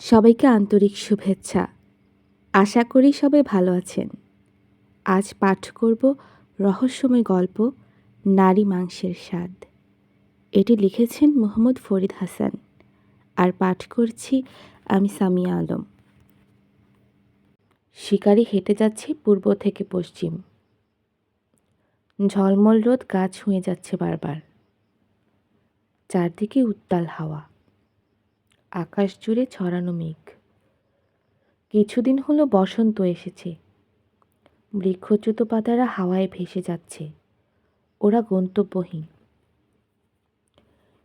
সবাইকে আন্তরিক শুভেচ্ছা। আশা করি সবাই ভালো আছেন। আজ পাঠ করব রহস্যময় গল্প, নারী মাংসের স্বাদ। এটি লিখেছেন মোহাম্মদ ফরিদ হাসান। আর পাঠ করছি আমি সামিয়া আলম। শিকারি হেঁটে যাচ্ছে পূর্ব থেকে পশ্চিম। ঝলমল রোদ গা ছুঁয়ে যাচ্ছে বারবার। চারদিকে উত্তাল হাওয়া। আকাশ জুড়ে ছড়ানো মেঘ। কিছুদিন হলো বসন্ত এসেছে। বৃক্ষচ্যুত পাতারা হাওয়ায় ভেসে যাচ্ছে। ওরা গন্তব্যহীন।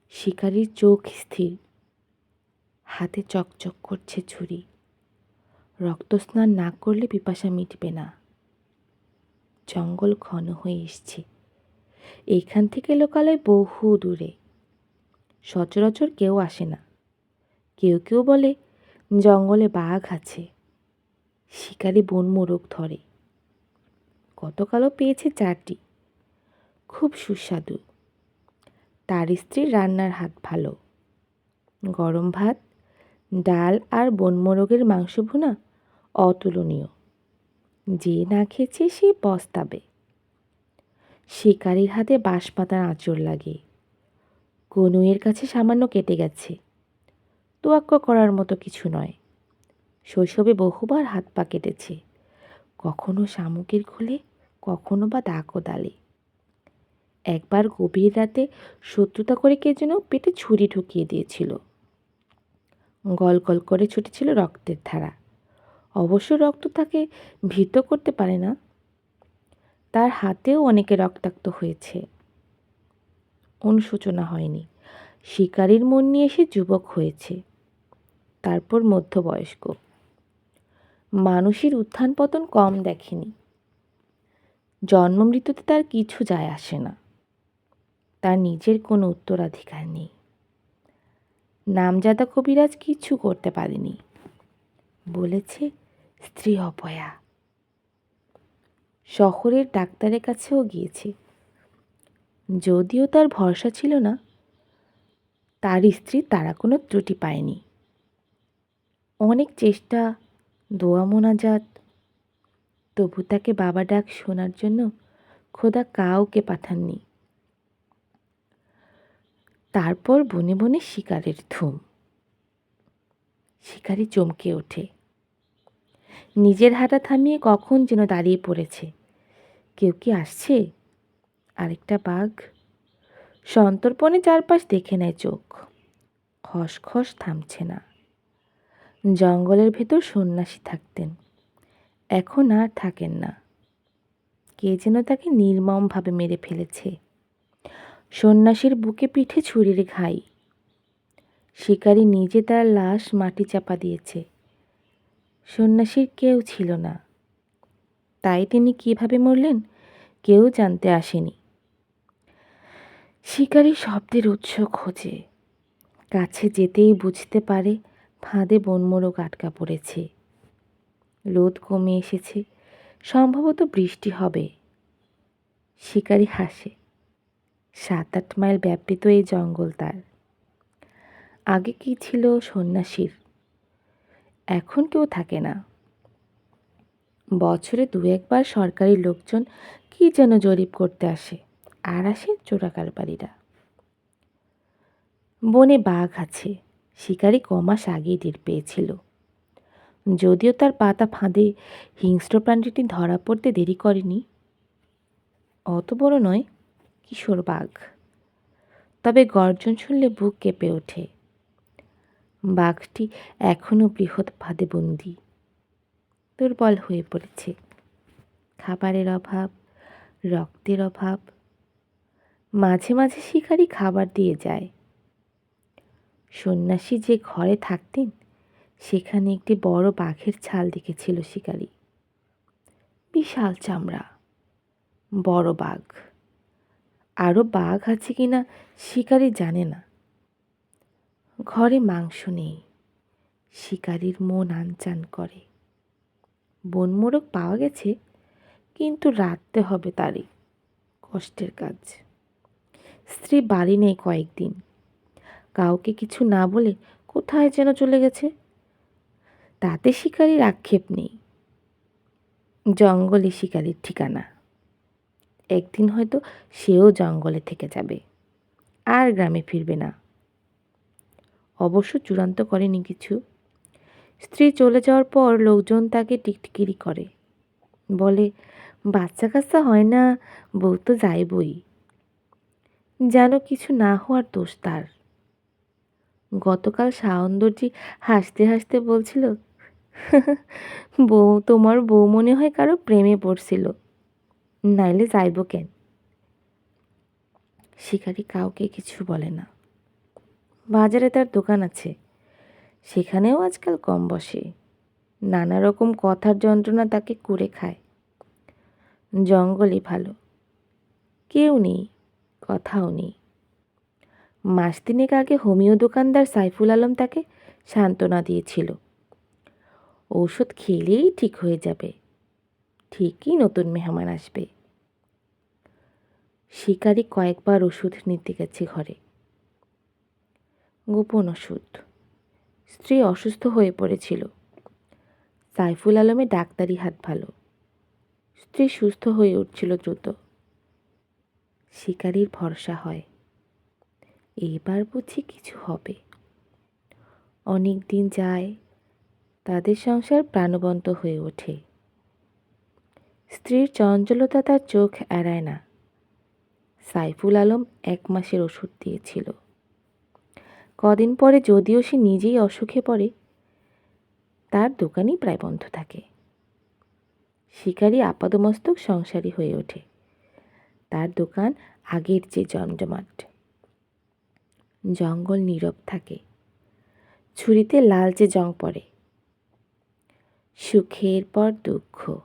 শিকারির চোখ স্থির। হাতে চকচক করছে ছুরি। রক্তস্নান না করলে পিপাসা মিটবে না। জঙ্গল ঘন হয়ে এসছে। এইখান থেকে লোকালয় বহু দূরে। সচরাচর কেউ আসে না। কেউ কেউ বলে, জঙ্গলে বাঘ আছে। শিকারি বন মোরগ ধরে। গতকালও পেয়েছে চারটি। খুব সুস্বাদু। তার স্ত্রীর রান্নার হাত ভালো। গরম ভাত, ডাল আর বনমোরগের মাংস ভুনা অতুলনীয়। যে না খেয়েছে সে পস্তাবে। শিকারির হাতে বাঁশপাতার আঁচড় লাগে। কনুয়ের কাছে সামান্য কেটে গেছে। তোয়াক্ক করার মতো কিছু নয়। শৈশবে বহুবার হাত পা কেটেছে। কখনো শামুকের খোলে, কখনো বা দাগো দালে। একবার গভীর রাতে শত্রুতা করে কে যেন পেটে ছুরি ঢুকিয়ে দিয়েছিল। গল গল করে ছুটেছিল রক্তের ধারা। অবশ্য রক্ত তাকে ভীত করতে পারে না। তার হাতেও অনেকে রক্তাক্ত হয়েছে। অনুশোচনা হয়নি। শিকারীর মন নিয়ে সে যুবক হয়েছে। তারপর মধ্যবয়স্ক। মানুষের উত্থান পতন কম দেখেনি। জন্ম মৃত্যুতে তার কিছু যায় আসে না। তার নিজের কোনো উত্তরাধিকার নেই। নামজাদা কবিরাজ কিছু করতে পারেনি। বলেছে, স্ত্রী অপয়া। শহরের ডাক্তারের কাছেও গিয়েছে। যদিও তার ভরসা ছিল না, তার স্ত্রী তারা কোনো ত্রুটি পায়নি। অনেক চেষ্টা, দোয়া মোনাজাত। তবু তাকে বাবা ডাক শোনার জন্য খোদা কাউকে পাঠাননি। তারপর বনে বনে শিকারের ধুম। শিকারি চমকে ওঠে। নিজের হাঁটা থামিয়ে কখন যেন দাঁড়িয়ে পড়েছে। কেউ কি আসছে? আরেকটা বাঘ। সন্তর্পণে চারপাশ দেখে নেয় চোখ। খসখস থামছে না। জঙ্গলের ভেতর সন্ন্যাসী থাকতেন। এখন আর থাকেন না। কে যেন তাকে নির্মমভাবে মেরে ফেলেছে। সন্ন্যাসীর বুকে পিঠে ছুরির ঘাই। শিকারী নিজে তার লাশ মাটি চাপা দিয়েছে। সন্ন্যাসীর কেউ ছিল না। তাই তিনি কীভাবে মরলেন কেউ জানতে আসেনি। শিকারী শব্দের উৎস খোঁজে। কাছে যেতেই বুঝতে পারে ফাঁদে বনমোরগ আটকা পড়েছে। রোদ কমে এসেছে, সম্ভবত বৃষ্টি হবে। শিকারি হাসে সাত আট মাইল ব্যাপৃত এই জঙ্গল তার। আগে কি ছিল সন্ন্যাসীর? এখন কেউ থাকে না। বছরে দু একবার সরকারি লোকজন কি যেন জরিপ করতে আসে, আর আসে চোরাকারবারীরা। বনে বাঘ আছে শিকারি কমাস আগেই টের পেয়েছিল। যদিও তার পাতা ফাঁদে, হিংস্র প্রাণীটি ধরা পড়তে দেরি করেনি। অত বড় নয়, কিশোর বাঘ। তবে গর্জন শুনলে বুক কেঁপে ওঠে। বাঘটি এখনও বৃহৎ ফাঁদে বন্দি দুর্বল হয়ে পড়েছে। খাবারের অভাব, রক্তের অভাব। মাঝে মাঝে শিকারি খাবার দিয়ে যায়। সন্ন্যাসী যে ঘরে থাকতেন, সেখানে একটি বড় বাঘের ছাল দেখেছিল শিকারি। বিশাল চামড়া, বড় বাঘ। আরও বাঘ আছে কিনা শিকারি জানে না। ঘরে মাংস নেই, শিকারির মন আনচান করে। বনমোরগ পাওয়া গেছে, কিন্তু রাখতে হবে তারই, কষ্টের কাজ। স্ত্রী বাড়ি নেই কয়েকদিন কাউকে কিছু না বলে কোথায় যেন চলে গেছে? তাতে শিকারির আক্ষেপ নেই। জঙ্গলে শিকারির ঠিকানা। একদিন হয়তো সেও জঙ্গলে থেকে যাবে। আর গ্রামে ফিরবে না। অবশ্য চূড়ান্ত করেনি কিছু। স্ত্রী চলে যাওয়ার পর লোকজন তাকে টিকটিকিরি করে। বলে, বাচ্চা কাচ্চা হয় না, বউ তো যাইবই। যেন কিছু না হওয়ার দোষ তার। গতকাল সায়ন্দর্জি হাসতে হাসতে বলছিল, বউ, তোমার বউ মনে হয় কারও প্রেমে পড়ছিল। নাইলে যাইব কেন? শিকারি কাউকে কিছু বলে না। বাজারে তার দোকান আছে। সেখানেও আজকাল কম বসে। নানা রকম কথার যন্ত্রণা তাকে করে খায়। জঙ্গলই ভালো। কেউ নেই, কথাও নেই। মাস তিনেক আগে হোমিও দোকানদার সাইফুল আলম তাকে সান্ত্বনা দিয়েছিল। ঔষধ খেলেই ঠিক হয়ে যাবে। ঠিকই নতুন মেহমান আসবে। শিকারি কয়েকবার ওষুধ নিতে গেছে ঘরে। গোপন ওষুধ। স্ত্রী অসুস্থ হয়ে পড়েছিল। সাইফুল আলমে ডাক্তারি হাত ভালো। স্ত্রী সুস্থ হয়ে উঠছিল দ্রুত। শিকারির ভরসা হয়। এবার বুঝি কিছু হবে। অনেক দিন যায়, তাদের সংসার প্রাণবন্ত হয়ে ওঠে। স্ত্রীর চঞ্চলতা তার চোখ এড়ায় না। সাইফুল আলম এক মাসের ওষুধ দিয়েছিল। কদিন পরে যদিও সে নিজেই অসুখে পড়ে, তার দোকানই প্রায় বন্ধ থাকে। শিকারী আপাদমস্তক সংসারী হয়ে ওঠে। তার দোকান আগের চেয়ে জমজমাট। জঙ্গল নীরব থাকে। ছুরিতে লালচে জং পড়ে। সুখের পর দুঃখ।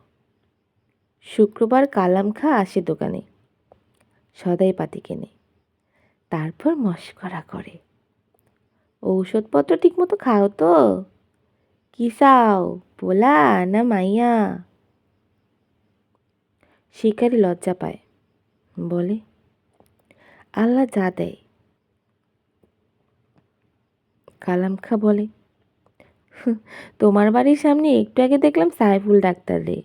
শুক্রবার কালাম খা আসে দোকানে। সদাই পাতি কেনে। তারপর মস্করা করে। ঔষধপত্র ঠিকমতো খাও তো। কি চাও? পোলা না মাইয়া? শিকারি লজ্জা পায়। বলে, আল্লাহ যা দেয় কালাম খা বলে তোমার বাড়ির সামনে একটু আগে দেখলাম সাইফুল ডাক্তার রে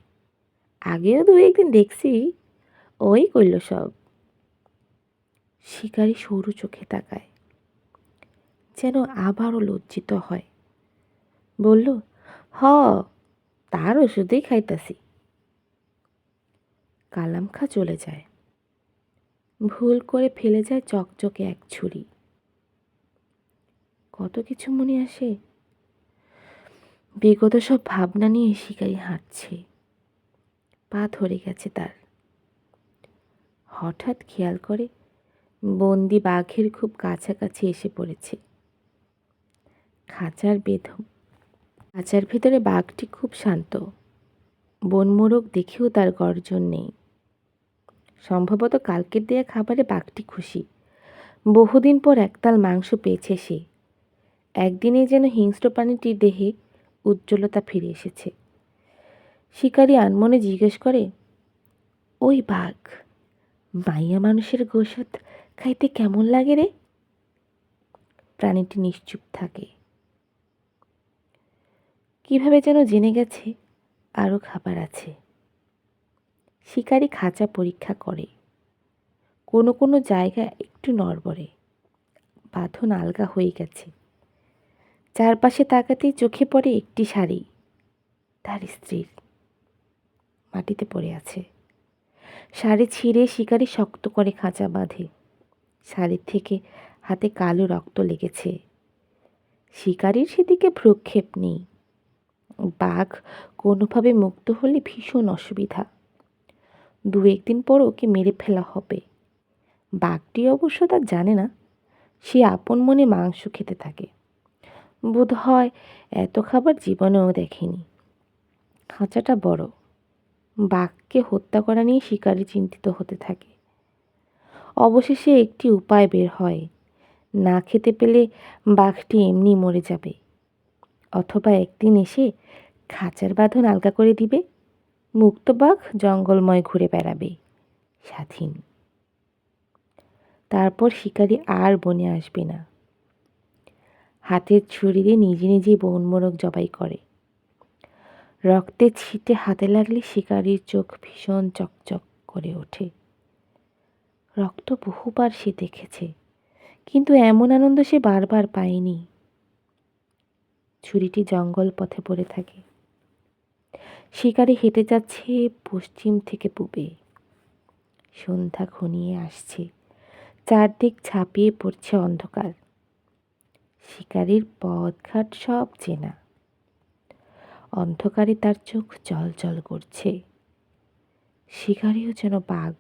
আগেও দু একদিন দেখছি, ওই করল সব। শিকারি সরু চোখে তাকায়, যেন আবারও লজ্জিত হয়। বলল, হ, তার ওষুধেই খাইতাছি। কালাম খা চলে যায়। ভুল করে ফেলে যায় চকচকে এক ছুরি। কত কিছু মনে আসে? বিগত সব ভাবনা নিয়ে শিকারি হাঁটছে। পা ধরে গেছে তার। হঠাৎ খেয়াল করে বন্দি বাঘের খুব কাছাকাছি এসে পড়েছে। খাঁচার বেধ খাঁচার ভেতরে বাঘটি খুব শান্ত। বনমোরগ দেখেও তার গর্জন নেই। সম্ভবত কালকের দেয়া খাবারে বাঘটি খুশি। বহুদিন পর একতাল মাংস পেয়েছে সে। একদিনে যেন হিংস্র প্রাণীটির দেহে উজ্জ্বলতা ফিরে এসেছে। শিকারী আনমনে জিজ্ঞেস করে, ওই বাঘ, মাইয়া মানুষের গোসত খাইতে কেমন লাগে রে? প্রাণীটি নিশ্চুপ থাকে। কীভাবে যেন জেনে গেছে, আরও খাবার আছে। শিকারি খাঁচা পরীক্ষা করে। কোনো কোনো জায়গা একটু নড়বড়ে, বাঁধন আলগা হয়ে গেছে। চারপাশে তাকাতেই চোখে পড়ে একটি শাড়ি। তার স্ত্রীর। মাটিতে পড়ে আছে। শাড়ি ছিঁড়ে শিকারি শক্ত করে খাঁচা বাঁধে। শাড়ির থেকে হাতে কালো রক্ত লেগেছে। শিকারির সেদিকে ভ্রক্ষেপ নেই। বাঘ কোনোভাবে মুক্ত হলে ভীষণ অসুবিধা। দু একদিন পর ওকে মেরে ফেলা হবে। বাঘটি অবশ্য তা জানে না। সে আপন মনে মাংস খেতে থাকে। বোধ হয় এত খাবার জীবনেও দেখেনি। খাঁচাটা বড়। বাঘকে হত্যা করা নিয়ে শিকারি চিন্তিত হতে থাকে। অবশেষে একটি উপায় বের হয়। না খেতে পেলে বাঘটি এমনি মরে যাবে। অথবা একদিন এসে খাঁচার বাঁধন আলগা করে দিবে। মুক্ত বাঘ জঙ্গলময় ঘুরে বেড়াবে। স্বাধীন। তারপর শিকারি আর বনে আসবে না। হাতের ছুরি দিয়ে নিজে নিজেই বন মোরগ জবাই করে। রক্তে ছিটে হাতে লাগলে শিকারির চোখ ভীষণ চকচক করে ওঠে। রক্ত বহুবার সে দেখেছে, কিন্তু এমন আনন্দ সে বারবার পায়নি। ছুরিটি জঙ্গল পথে পড়ে থাকে। শিকারি হেঁটে যাচ্ছে পশ্চিম থেকে পূবে। সন্ধ্যা ঘনিয়ে আসছে। চারদিক ছাপিয়ে পড়ছে অন্ধকার। শিকারির পথঘাট সব চেনা। অন্ধকারে তার চোখ জল জল করছে। শিকারিও যেন বাঘ।